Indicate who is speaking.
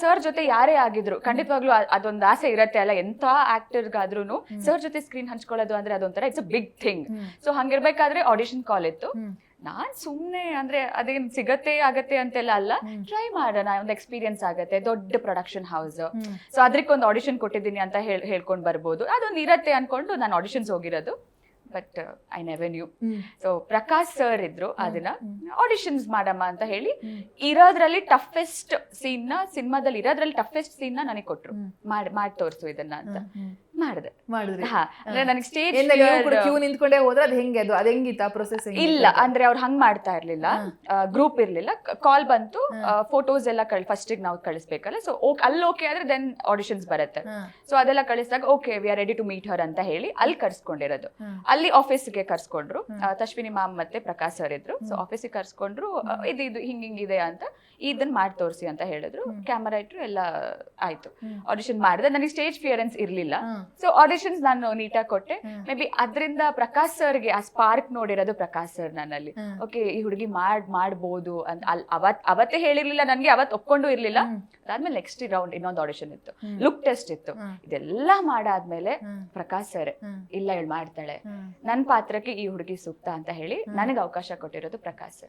Speaker 1: Sir ಜೊತೆ ಯಾರೇ ಆಗಿದ್ರು ಖಂಡಿತವಾಗ್ಲೂ ಅದೊಂದು ಆಸೆ ಇರತ್ತೆ ಅಲ್ಲ ಎಂತ ಆಕ್ಟರ್ಗಾದ್ರೂ ಸರ್ ಜೊತೆ ಸ್ಕ್ರೀನ್ ಹಂಚ್ಕೊಳ್ಳೋದು ಅಂದ್ರೆ ಅದೊಂಥರ it's a big thing so ಹಂಗಿರ್ಬೇಕಾದ್ರೆ audition call ಇತ್ತು. ನಾನ್ ಸುಮ್ನೆ ಅಂದ್ರೆ ಅದೇನ್ ಸಿಗತ್ತೆ ಆಗತ್ತೆ ಅಂತೆಲ್ಲ ಅಲ್ಲ ಟ್ರೈ ಮಾಡೋಣ ಒಂದು ಎಕ್ಸ್ಪೀರಿಯನ್ಸ್ ಆಗತ್ತೆ ದೊಡ್ಡ ಪ್ರೊಡಕ್ಷನ್ ಹೌಸ್ ಸೊ ಅದಕ್ಕೆ ಒಂದು ಆಡಿಷನ್ ಕೊಟ್ಟಿದ್ದೀನಿ ಅಂತ ಹೇಳ್ ಹೇಳ್ಕೊಂಡ್ ಬರ್ಬೋದು. ಅದೊಂದು ಇರತ್ತೆ ಅನ್ಕೊಂಡು ನಾನು ಆಡಿಷನ್ಸ್ ಹೋಗಿರೋದು. But I never you so Prakash sir ಇದ್ರು ಅದನ್ನ ಆಡಿಷನ್ಸ್ ಮಾಡಮ್ಮ ಅಂತ ಹೇಳಿ ಇರೋದ್ರಲ್ಲಿ ಟಫೆಸ್ಟ್ ಸೀನ್ನ ಸಿನಿಮಾದಲ್ಲಿ ಇರೋದ್ರಲ್ಲಿ ಟಫೆಸ್ಟ್ ಸೀನ್ನ ನನಗೆ ಕೊಟ್ರು. ಮಾಡ್ ಮಾಡಿ ತೋರಿಸು ಇದನ್ನ ಅಂತ. ಮಾಡಿದೆ.
Speaker 2: ಮಾಡಿದ್ರಿ?
Speaker 1: ಹಾ ಅಂದ್ರೆ ನನಗೆ ಸ್ಟೇಜ್
Speaker 2: ಕ್ಯೂ ನಿಂತ್ಕೊಂಡೇ ಹೋದ್ರೆ ಅದು ಹೆಂಗೆ? ಅದು ಅದು ಹೆಂಗಿತ್ತ ಪ್ರೊಸೆಸ್
Speaker 1: ಇಲ್ಲ ಅಂದ್ರೆ ಅವ್ರು ಹಂಗ್ ಮಾಡ್ತಾ ಇರ್ಲಿಲ್ಲ. ಗ್ರೂಪ್ ಇರ್ಲಿಲ್ಲ. ಕಾಲ್ ಬಂತು. ಫೋಟೋಸ್ ಎಲ್ಲ ಕಳ್ ಫಸ್ಟ್ ನಾವು ಕಳಿಸ್ಬೇಕಲ್ಲ. ಸೊ ಅಲ್ಲಿ ಓಕೆ ಆದ್ರೆ ದೆನ್ ಆಡಿಷನ್ಸ್ ಬರುತ್ತೆ. ಸೊ ಅದೆಲ್ಲ ಕಳಿಸಿದಾಗ okay we are ready to meet her ಅಂತ ಹೇಳಿ ಅಲ್ಲಿ ಕರ್ಸ್ಕೊಂಡಿರೋದು. ಅಲ್ಲಿ ಆಫೀಸ್ಗೆ ಕರ್ಸ್ಕೊಂಡ್ರು. ತಶ್ವಿನಿ ಮ್ಯಾಮ್ ಮತ್ತೆ ಪ್ರಕಾಶ್ ಸರ್ ಇದ್ರು. ಸೊ ಆಫೀಸಿಗೆ ಕರ್ಸ್ಕೊಂಡ್ರು ಇದು ಇದು ಹಿಂಗ್ ಹಿಂಗಿದೆ ಅಂತ. ಇದನ್ನ ಮಾಡಿ ತೋರಿಸಿ ಅಂತ ಹೇಳಿದ್ರು. ಕ್ಯಾಮರಾ ಇಟ್ರು ಎಲ್ಲ ಆಯ್ತು. ಆಡಿಷನ್ ಮಾಡಿದೆ. ನನಗೆ ಸ್ಟೇಜ್ ಫಿಯರೆನ್ಸ್ ಇರ್ಲಿಲ್ಲ. ಸೊ ಆಡಿಷನ್ಸ್ ನಾನು ನೀಟಾಗಿ ಕೊಟ್ಟೆ. ಮೇ ಬಿ ಅದರಿಂದ ಪ್ರಕಾಶ್ ಸರ್ಗೆ ಆ ಸ್ಪಾರ್ಕ್ ನೋಡಿರೋದು ಪ್ರಕಾಶ್ ಸರ್ ನನ್ನಲ್ಲಿ. ಓಕೆ ಈ ಹುಡುಗಿ ಮಾಡ್ ಮಾಡ್ಬೋದು ಅಂತ ಅಲ್ಲಿ ಅವತ್ ಅವತ್ತೇ ಹೇಳಿರ್ಲಿಲ್ಲ ನನಗೆ ಅವತ್ ಒಪ್ಕೊಂಡು ಇರ್ಲಿಲ್ಲ. ಅದಾದ್ಮೇಲೆ ನೆಕ್ಸ್ಟ್ ರೌಂಡ್ ಇನ್ನೊಂದು ಆಡಿಷನ್ ಇತ್ತು. ಲುಕ್ ಟೆಸ್ಟ್ ಇತ್ತು. ಇದೆಲ್ಲ ಮಾಡಾದ್ಮೇಲೆ ಪ್ರಕಾಶ್ ಸರ್ ಇಲ್ಲ ಇವಳು ಮಾಡ್ತಾಳೆ. ನನ್ನ ಪಾತ್ರಕ್ಕೆ ಈ ಹುಡುಗಿ ಸೂಕ್ತ ಅಂತ ಹೇಳಿ ನನಗೆ ಅವಕಾಶ ಕೊಟ್ಟಿರೋದು ಪ್ರಕಾಶ್ ಸರ್.